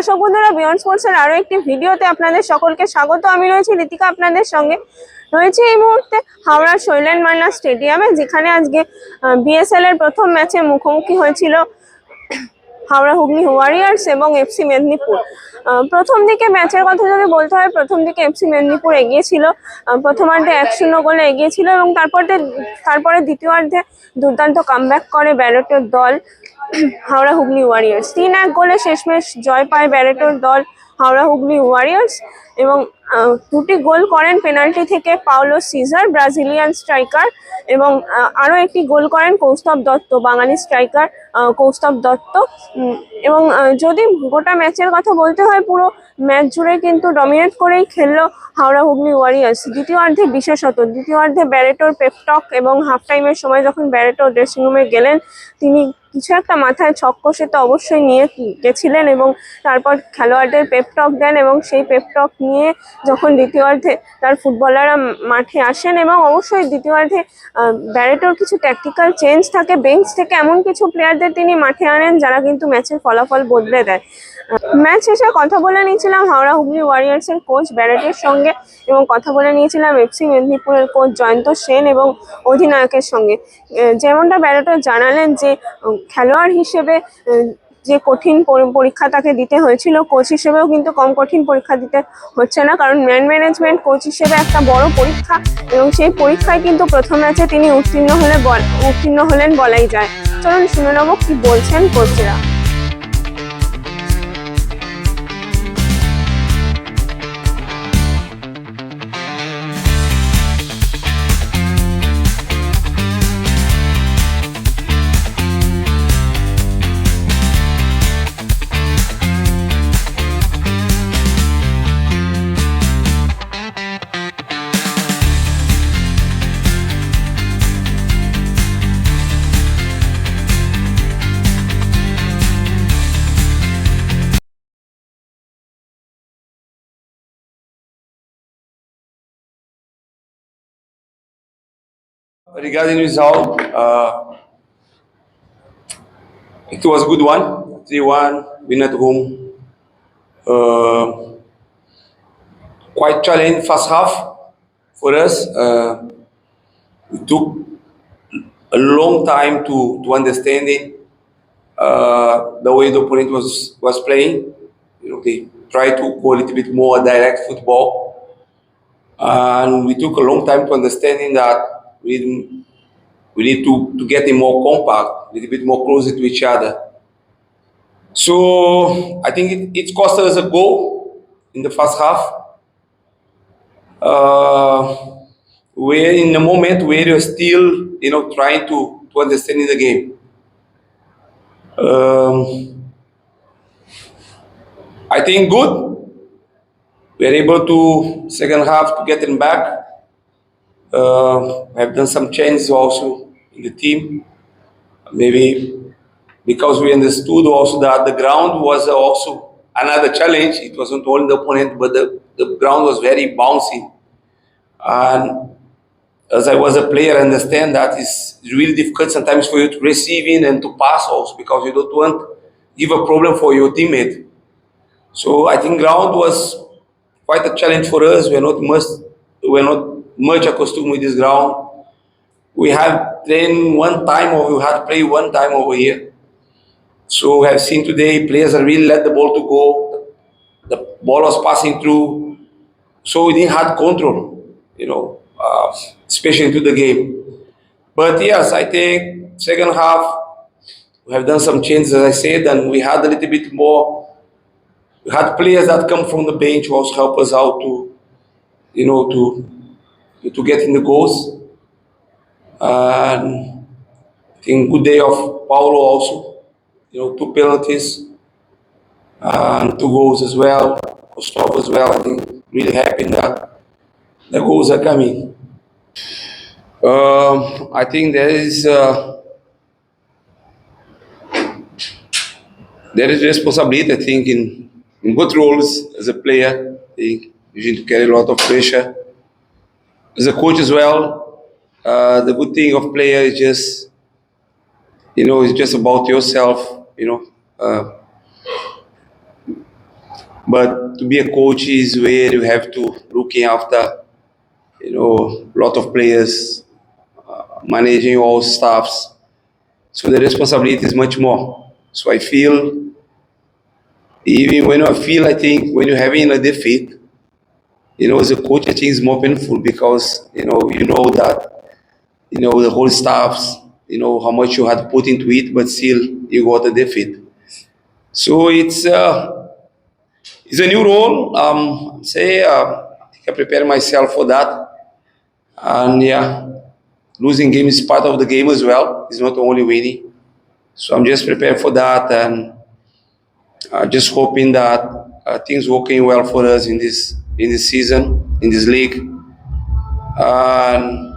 দর্শক বন্ধুরা বিয়ন্ড স্পোর্টসের আরও একটি ভিডিওতে আপনাদের সকলকে স্বাগত। আমি রয়েছি ঋতিকা আপনাদের সঙ্গে। রয়েছে এই মুহূর্তে হাওড়া শৈলেন মান্না স্টেডিয়ামে, যেখানে আজকে বিএসএল এর প্রথম ম্যাচে মুখোমুখি হয়েছিল হাওড়া, হুগলি, ওয়ারিয়ার্স এবং এফসি মেদিনীপুর। প্রথম দিকে ম্যাচের কথা যদি বলতে হয়, প্রথম দিকে এফসি মেদিনীপুর এগিয়েছিল। প্রথমার্ধে এক শূন্য গোলে এগিয়েছিল এবং তারপরে তারপরে দ্বিতীয়ার্ধে দুর্দান্ত কামব্যাক করে ব্যারেটোর দল হাওড়া, হুগলি, ওয়ারিয়ার্স। তিন এক গোলে শেষমেশ জয় পায় ব্যারেটোর দল হাওড়া, হুগলি, ওয়ারিয়ার্স এবং দুটি গোল করেন পেনাল্টি থেকে পাওলো সিজার, ব্রাজিলিয়ান স্ট্রাইকার এবং আরও একটি গোল করেন কৌস্তব দত্ত, বাঙালি স্ট্রাইকার কৌস্তব দত্ত। এবং যদি গোটা ম্যাচের কথা বলতে হয় পুরো ম্যাচ জুড়ে কিন্তু ডমিনেট করেই খেললো হাওড়া হুগলি ওয়ারিয়ার্স দ্বিতীয়ার্ধে বিশেষত দ্বিতীয়ার্ধে ব্যারেটোর পেপটক এবং হাফ টাইমের সময় যখন ব্যারেটোর ড্রেসিং রুমে গেলেন তিনি কিছু একটা মাথায় ছক কষে তো অবশ্যই নিয়ে গেছিলেন এবং তারপর খেলোয়াড়দের পেপটক দেন এবং সেই পেপটক নিয়ে যখন দ্বিতীয়ার্ধে তার ফুটবলাররা মাঠে আসেন এবং অবশ্যই দ্বিতীয়ার্ধে আহ, ব্যারেটোর কিছু ট্যাকটিক্যাল চেঞ্জ থাকে বেঞ্চ থেকে এমন কিছু প্লেয়ারদের তিনি মাঠে আনেন যারা কিন্তু ম্যাচের ফলাফল বদলে দেয়। ম্যাচ শেষে কথা বলে নিয়েছিলাম হাওড়া হুগলি ওয়ারিয়ার্সের কোচ ব্যারেটের সঙ্গে এবং কথা বলে নিয়েছিলাম এফসি মেদিনীপুরের কোচ জয়ন্ত সেন এবং অধিনায়কের সঙ্গে। যেমনটা ব্যারেটর জানালেন যে খেলোয়াড় হিসেবে যে কঠিন পরীক্ষা তাকে দিতে হয়েছিল কোচ হিসেবেও কিন্তু কম কঠিন পরীক্ষা দিতে হচ্ছে না, কারণ ম্যান ম্যানেজমেন্ট কোচ হিসেবে একটা বড় পরীক্ষা এবং সেই পরীক্ষায় কিন্তু প্রথম ম্যাচে তিনি উত্তীর্ণ হলে উত্তীর্ণ হলেন বলাই যায়। চলুন শুনে নেব কি বলছেন কোচরা Regarding result, uh, it was a good one. 3-1, win at home. Uh, quite challenging first half for us. Uh, we took a long time to, to understand it. Uh, the way the opponent was, was playing. You know, they tried to go a little bit more direct football. And we took a long time to understanding that we, we need to, to get it more compact, a little bit more closer to each other. So I think it, it cost us a goal in the first half. Uh, we're in a moment where you're still, you know, trying to, to understand the game. Um, I think good. We're able to second half to get them back. Uh, have done some changes also in the team. Maybe because we understood also that the ground was also another challenge. It wasn't only the opponent, but the, the ground was very bouncy. And as I was a player, I understand that it's really difficult sometimes for you to receive in and to pass also because you don't want give a problem for your teammate. So I think ground was quite a challenge for us. We're not much, we're not much accustomed with this ground. We have trained one time or we had played one time over here. So we have seen today players really let the ball to go. The ball was passing through. So we didn't have control, you know, uh, especially into the game. But yes, I think second half we have done some changes, as I said, and we had a little bit more. We had players that come from the bench who also help us out to, you know, to to get in the goals. And I think good day of Paulo also, you know, two penalties and two goals as well, stop as well. I think really happy that the goals are coming. Um, I think there is uh, there is responsibility. I think in in both roles as a player, I think you need to carry a lot of pressure. As a coach as well, uh, the good thing of player is just you know it's just about yourself. You know, uh, But to be a coach is where you have to looking after, you know, a lot of players, uh, managing all staffs. So the responsibility is much more. So I feel, even when I feel, I think when you're having a defeat, you know, as a coach, I think it's more painful because you know you know that you know the whole staffs, you know how much you had put into it, but still you got a defeat. So it's uh, it's a new role. Um, say uh, I I prepare myself for that, and yeah, losing game is part of the game as well. It's not only winning. So I'm just prepared for that and uh, just hoping that uh, things working well for us in this in this season in this league. And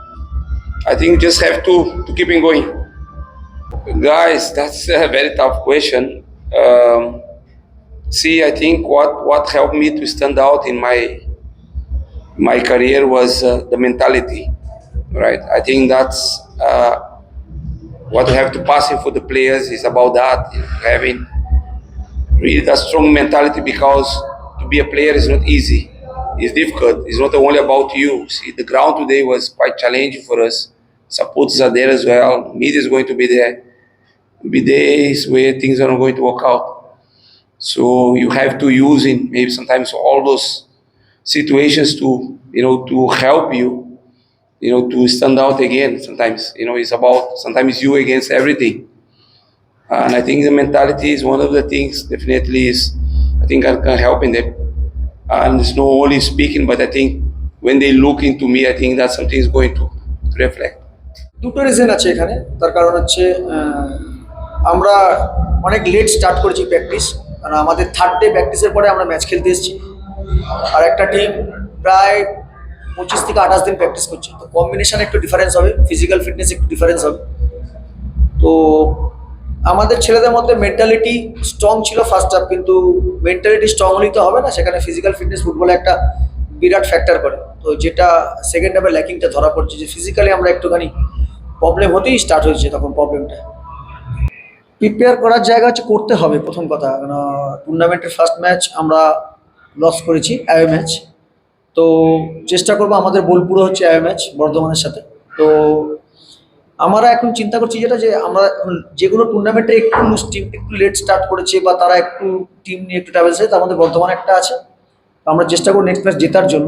I think just have to to keep it going. Guys, that's a very tough question. Um, see, I think what what helped me to stand out in my my career was uh, the mentality, right? I think that's uh, what we have to pass in for the players is about that having really that strong mentality because to be a player is not easy. It's difficult. It's not only about you. See, the ground today was quite challenging for us. Supporters are there as well. Media is going to be there. Be days where things are not going to work out. So you have to use in maybe sometimes all those situations to you know to help you, you know, to stand out again. Sometimes you know it's about sometimes you against everything. And I think the mentality is one of the things definitely is I think I can help in them. And it's not only speaking, but I think when they look into me, I think that something is going to, to reflect. দুটো reason আছে এখানে। তার কারণ হচ্ছে আমরা অনেক late start করেছি practice কারণ আমাদের থার্ড ডে প্র্যাকটিসের পরে আমরা ম্যাচ খেলতে এসেছি। আর একটা টিম প্রায় পঁচিশ থেকে আঠাশ দিন প্র্যাকটিস করছে। তো কম্বিনেশন একটু ডিফারেন্স হবে ফিজিক্যাল ফিটনেস একটু ডিফারেন্স হবে। তো আমাদের ছেলেদের মধ্যে মেন্টালিটি স্ট্রং ছিল ফার্স্ট হাফ কিন্তু মেন্টালিটি স্ট্রং হলেই তো হবে না। সেখানে ফিজিক্যাল ফিটনেস ফুটবলে একটা বিরাট ফ্যাক্টর করে। তো যেটা সেকেন্ড হাফে ল্যাকিংটা ধরা পড়ছে যে ফিজিক্যালি আমরা একটুখানি প্রবলেম হতেই স্টার্ট হয়েছে তখন প্রবলেমটা প্রিপেয়ার করার জায়গা হচ্ছে করতে হবে প্রথম কথা। টুর্নামেন্টের ফার্স্ট ম্যাচ আমরা লস করেছি অ্যাওয়ে ম্যাচ তো চেষ্টা করব আমাদের বোলপুরও হচ্ছে অ্যাওয়ে ম্যাচ বর্ধমানের সাথে। তো আমরা এখন চিন্তা করছি যেটা যে আমরা যেগুলো টুর্নামেন্টে একটু টিম একটু লেট স্টার্ট করেছে বা তারা একটু টিম নিয়ে একটু ট্রাভেলস তার মধ্যে বর্ধমান একটা আছে। আমরা চেষ্টা করব নেক্সট ম্যাচ জেতার জন্য।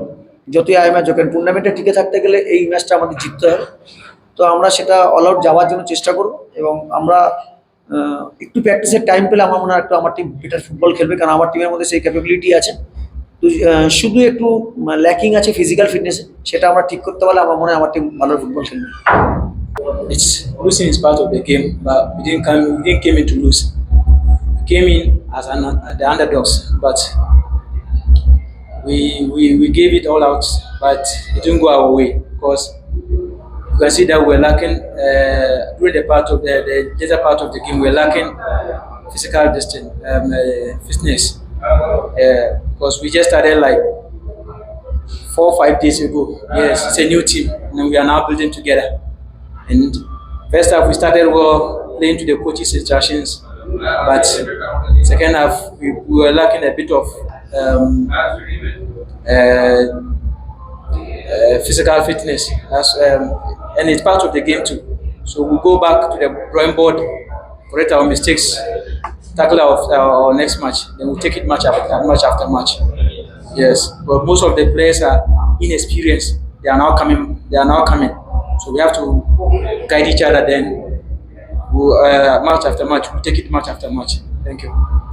যতই আয় ম্যাচ হোক টুর্নামেন্টে টিকে থাকতে গেলে এই ম্যাচটা আমাদের জিততে হবে। তো আমরা সেটা অল আউট যাওয়ার জন্য চেষ্টা করব এবং আমরা একটু প্র্যাকটিসের টাইম পেলে আমার মনে হয় একটু আমার টিম বেটার ফুটবল খেলবে, কারণ আমার টিমের মধ্যে সেই ক্যাপাবিলিটি আছে। শুধু একটু ল্যাকিং আছে ফিজিক্যাল ফিটনেসে সেটা আমরা ঠিক করতে পারলে আমার মনে হয় আমার টিম ভালো ফুটবল খেলবে। It's losing is part of the game, but we didn't come we didn't came in to lose. We came in as an, the underdogs, but we, we we gave it all out, but it didn't go our way because you can see that we're lacking uh, the part of the, the later part of the game. We're lacking physical distance, um, uh, fitness, uh, because we just started like four or five days ago. Yes, it's a new team, and we are now building together. And first half we started well playing to the coaches' instructions, but second half we, we were lacking a bit of um, uh, uh, physical fitness, That's, um, and it's part of the game too. So we go back to the drawing board, correct our mistakes, tackle our, our, next match, then we take it match after match after match. Yes, but most of the players are inexperienced. They are now coming. They are now coming. So we have to guide each other. Then, we, uh, match after match, we take it match after match. Thank you.